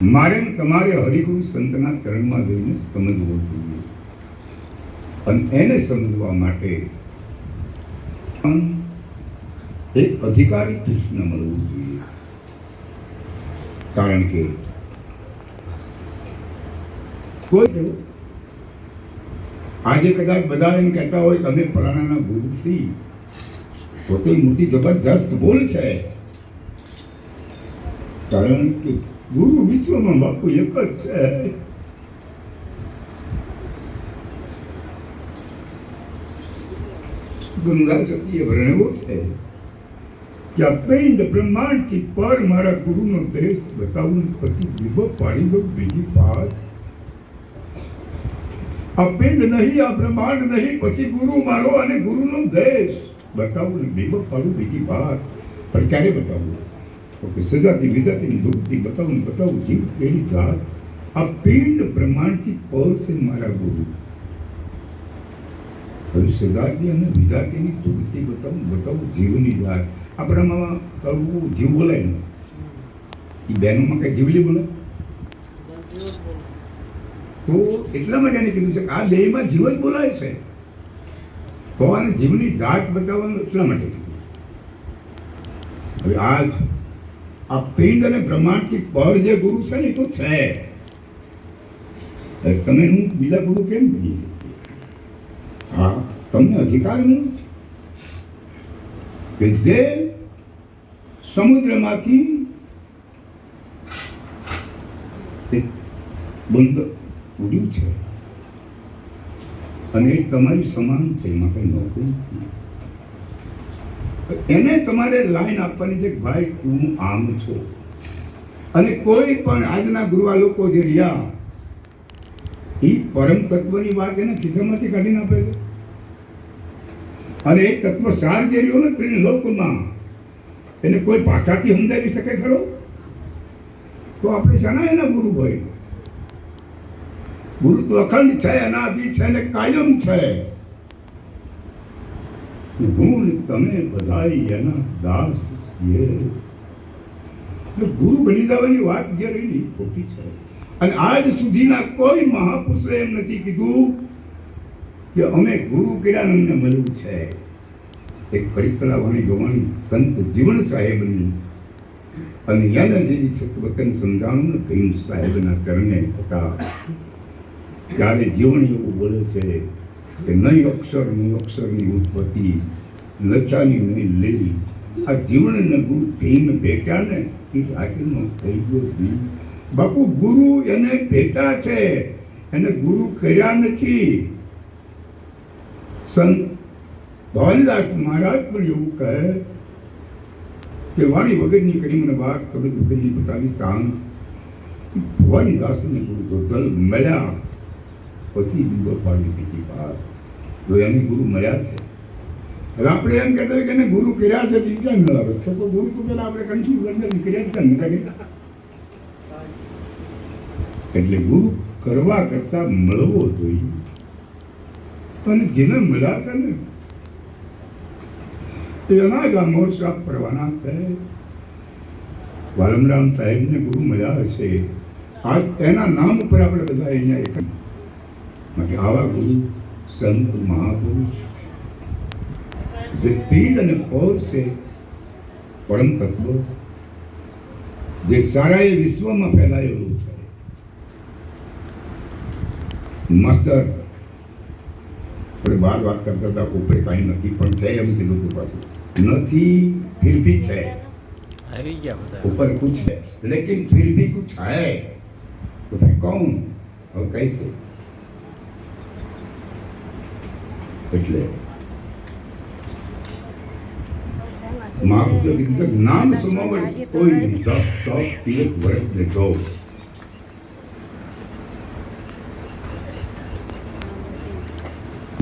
મારે તમારે હરિગુરુ સંતના ચરણમાં જઈને સમજવો જોઈએ. અને એને સમજવા માટે એક અધિકારી કૃષ્ણ મળવું જોઈએ. કારણ કે કોઈ આજે કદાચ બધા એમ કહેતા હોય, તમે ફલાણાના ગુરુ સી પોતે મોટી જબરજસ્ત ભૂલ છે. કારણ કે ગુરુ વિશ્વમાં બાપુ એક જ છે ગંગા સતીએ વર્ણવો છે કે આ પિંડ બ્રહ્માંડથી પર મારા ગુરુનો દેશ બતાવું પછી વિભો પાડી દો બીજી પાર આ નહીં આ બ્રહ્માંડ નહીં પછી ગુરુ મારો અને ગુરુનો દેશ બતાવું ને વિભવ પાડું બીજી પાર પણ ક્યારે બતાવું સજાતી વિજાતીની દુઃખથી બતાવું બતાવું જીવ એની જાત, આ પિંડ બ્રહ્માંડથી પર છે મારા ગુરુ. હવે સજાતી અને વિજાતીની દુઃખથી બતાવું બતાવું, જીવની જાત. આપણામાં કરવું જીવ બોલાય ને. એ બહેનોમાં કઈ જીવલી બોલે? તો એટલા માટે એને કીધું છે આ દેહમાં જીવ જ બોલાય છે. તો આને જીવની જાત બતાવવાનું એટલા માટે હવે આજ આ પિંડ અને બ્રહ્માંડથી પર જે ગુરુ છે ને તો છે. તમે હું બીજા ગુરુ કેમ બની હા. તમને અધિકાર નહીં કે જે સમુદ્રમાંથી બંધ ઉડ્યું છે અને તમારી સમાન છે એમાં કઈ નહોતું નથી. એને તમારે લાઈન આપવાની છે કે ભાઈ તું આમ છો. અને કોઈ પણ આજના ગુરુવા લોકો જે રહ્યા એ પરમ તત્વની વાત એને ખિસ્સામાંથી કાઢીને આપે છે. અને એ તત્વ સાર જે રહ્યો ને તેને લોકમાં, એને કોઈ ભાષાથી સમજાવી શકે ખરો? તો આપણે શાના એના ગુરુ હોય ગુરુ તો અખંડ છે, અનાદિ છે ને કાયમ છે. હું તમે બધાય એના દાસ છીએ. ગુરુ બની જવાની વાત જે રહી ને ખોટી છે. અને આજ સુધીના કોઈ મહાપુરુષે એમ નથી કીધું કે અમે ગુરુ કર્યા અમને મળ્યું છે. એક પરિકલા વાણી જોવાની સંત જીવન સાહેબની અને યાદાદેવી સતવતન સમજાણું ને કહીમ સાહેબના ચરણે હતા. ત્યારે જીવન એવું બોલે છે કે નહીં અક્ષર નહીં અક્ષરની ઉત્પત્તિ, લચાની, નહીં લેવી આ જીવનને ગુરુ કહીને ભેટ્યા ને, એ રાજીનો થઈ ગયો બાપુ, ગુરુ એને ભેટા છે. એને ગુરુ કર્યા નથી. સંત ભવાનીદાસ મહારાજ પણ એવું કહે કે વાણી વગરની કરી મને વાત, તમે વગરની બતાવી સાંગ. ભવાનીદાસને ગુરુ ધોધલ મળ્યા. પછી બીજો પાડી બીજી વાત તો એને ગુરુ મળ્યા છે. હવે આપણે એમ કહેતા કે ગુરુ કર્યા છે તો મેળાવે છે તો ગુરુ તો પેલા આપણે કન્ફ્યુઝ અંદર કર્યા છે ને એટલે ગુરુ કરવા કરતા મળવો જોઈએ. અને જેને મળ્યા છે ને એના જ આ મોરસા કરવાના છે. વાલમરામ સાહેબને ગુરુ મળ્યા હશે. આ એના નામ ઉપર આપણે બધા અહીંયા એક માટે આવા ગુરુ સંત મહાપુરુષ જે પીડ અને પૌર છે પરમ તત્વ જે સારા એ વિશ્વમાં ફેલાયેલું છે માસ્ટર આપણે બાર વાત કરતા હતા ઉપર કાંઈ નથી પણ છે એમ કીધું હતું પાછું નથી फिर भी છે આવી ગયા બધા ऊपर कुछ है लेकिन फिर भी कुछ है तो फिर कौन और कैसे એટલે મારું નામ સમાવર કોઈ નહીં. તપ તપ વર્ષ દેખો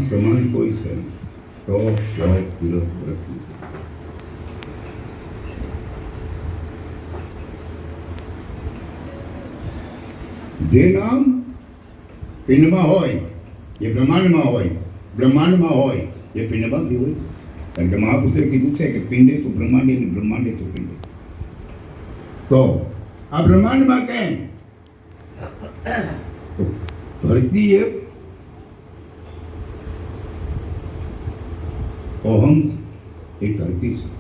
સમાન કોઈ છે. તો તપ તિલક વર્ષ જે નામ પિંડમાં હોય એ બ્રહ્માંડમાં હોય બ્રહ્માંડમાં હોય, એ પિંડ બાકી હોય. કારણ કે મહાપુરુષે કીધું છે કે પિંડે તો બ્રહ્માંડે ને બ્રહ્માંડે તો પિંડે. તો આ બ્રહ્માંડમાં કેમ? ભરતીએ અહમ એ ધરતી છે.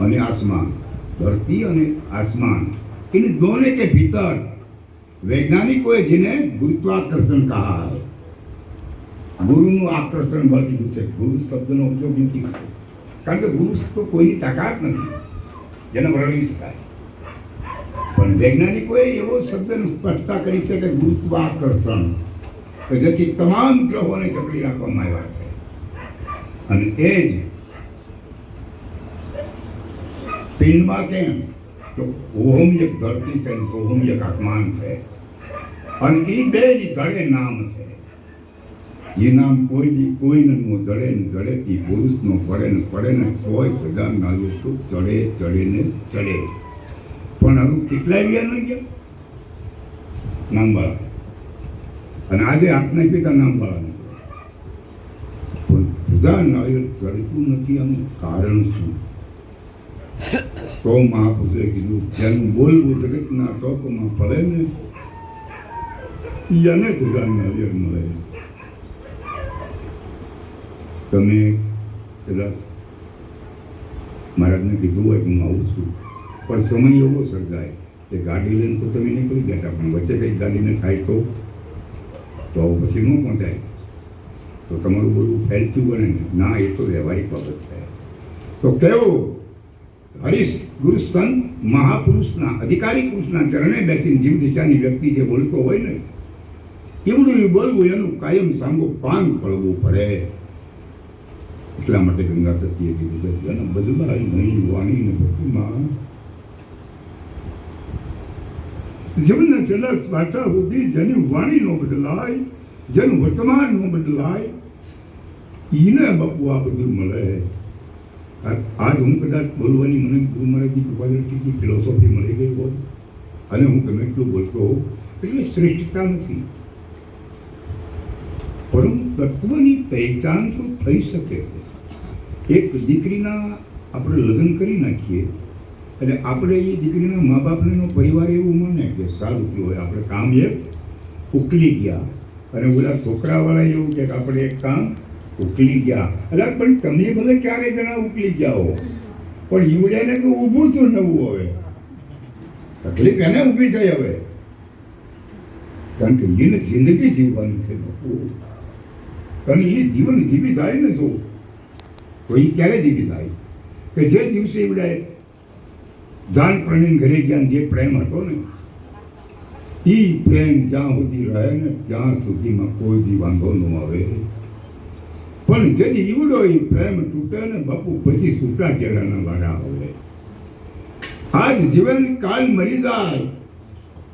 અને આસમાન. ધરતી અને આસમાન. એની દોને કે ભીતર? વૈજ્ઞાનિકોએ જેને ગુરુત્વાકર્ષણ કહા है ગુરુનું આકર્ષણ બળ કીધું છે. ગુરુ શબ્દનો ઉપયોગ નથી કારણ કે ગુરુ તો કોઈની તાકાત નથી. જેને વર્ણવી શકાય. પણ વૈજ્ઞાનિકોએ એવો શબ્દની સ્પષ્ટતા કરી છે કે ગુરુત્વાકર્ષણ. કે જેથી તમામ ગ્રહોને ચકડી રાખવામાં આવ્યા છે. અને એ જ પિંડમાં કેમ? તો ઓહમ એક ધરતી છે અને સોહમ એક આસમાન છે. અને એ બે જ ધડે નામ છે. એ નામ કોઈ કોઈ નો જડે ને જડે એ પુરુષનો પડે ને પડે ને તોય નાલું તો ચડે ચડે ને ચડે. પણ હવે કેટલાય ગયા ન ગયા? નામ બાળા અને આજે આપને પિતા નામ વાળા પણ બધા નાળિયેર ચડતું નથી, આનું કારણ શું? તો મહાપુરુષે કીધું જેનું બોલવું જગતના શોકમાં પડે ને એને જુદા હરિયર મળે. તમે કદાચ મહારાજને કીધું હોય કે હું આવું છું, પણ સમય એવો સર્જાય કે ગાડી લઈને તો તમે નીકળી ગયા પણ વચ્ચે કંઈક ગાડીને થાય તો તો પછી ન પહોંચાય. તો તમારું બોલવું ફેલતું બને ના, એ તો વ્યવહારિક બાબત છે. તો કેવું હરીશ ગુરુ સંત મહાપુરુષના, અધિકારી પુરુષના ચરણે બેસીને જીવ દિશાની વ્યક્તિ જે બોલતો હોય ને એવડું એ બોલવું, એનું કાયમ સાંગો પાન પડવું પડે. એટલા માટે ગંગા સતીએ કીધું છે, જેને બદલાય નહીં વાણી ને ભક્તિમાં જીવનના છેલ્લા શ્વાસા સુધી જેની વાણી નો બદલાય, જેનું વર્તમાન નો બદલાય એને બાપુ આ બધું મળે. આજ હું કદાચ બોલવાની મને ગુરુ મહારાજની કૃપા દ્રષ્ટિથી ફિલોસોફી મળી ગઈ હોત અને હું ગમે એટલું બોલતો હોઉં એટલે શ્રેષ્ઠતા નથી. પરંતુ તત્વની પહેચાન તો થઈ શકે છે. એક દીકરીના આપણે લગ્ન કરી નાખીએ અને આપણે એ દીકરીના મા બાપને પરિવાર એવું માને કે સારું થયું હોય આપણે કામ એક ઉકલી ગયા. અને ઓલા છોકરાવાળા એવું કે આપણે એક કામ ઉકલી ગયા. એટલે પણ તમે ભલે ચારે જણા ઉકલી હો? પણ ઈવડ્યાને તો ઊભું છું નવું હવે. તકલીફ એને ઊભી થઈ હવે. કારણ કે જિંદગી જીવવાની છે તમે એ જીવન જીવી થાય ને જો તો એ ક્યારે જીવી થાય કે જે દિવસે એવડે જાન પ્રણી ઘરે ગયા જે પ્રેમ હતો ને એ પ્રેમ જ્યાં સુધી રહે ને, ત્યાં સુધીમાં કોઈ બી વાંધો ન આવે. પણ જેથી ઈવડો એ પ્રેમ તૂટે ને બાપુ પછી છૂટા ચેડાના વાળા આવે. આજ જીવન કાલ મરી જાય.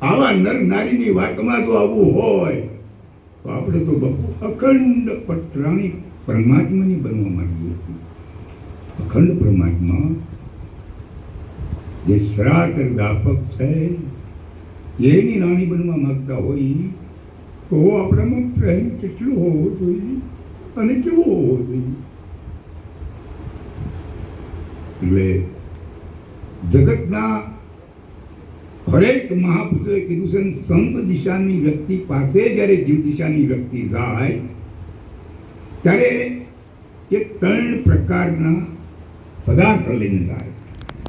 આવા નર નારીની વાતમાં જો આવું હોય. તો આપણે તો બાપુ અખંડ પટરાણી પરમાત્માની બનવા માંગીએ છીએ. અખંડ પરમાત્મા જે સરાસર વ્યાપક છે, એની રાણી બનવા માંગતા હોય તો આપણામાં પ્રેમ કેટલું હોવો જોઈએ? અને કેવો હોવો જોઈએ? એટલે જગતના હરેક મહાપુરુષોએ કીધું છે સંત દિશાની વ્યક્તિ પાસે જ્યારે જીવ દિશાની વ્યક્તિ જાય, ત્યારે એ ત્રણ પ્રકારના પદાર્થ લઈને જાય.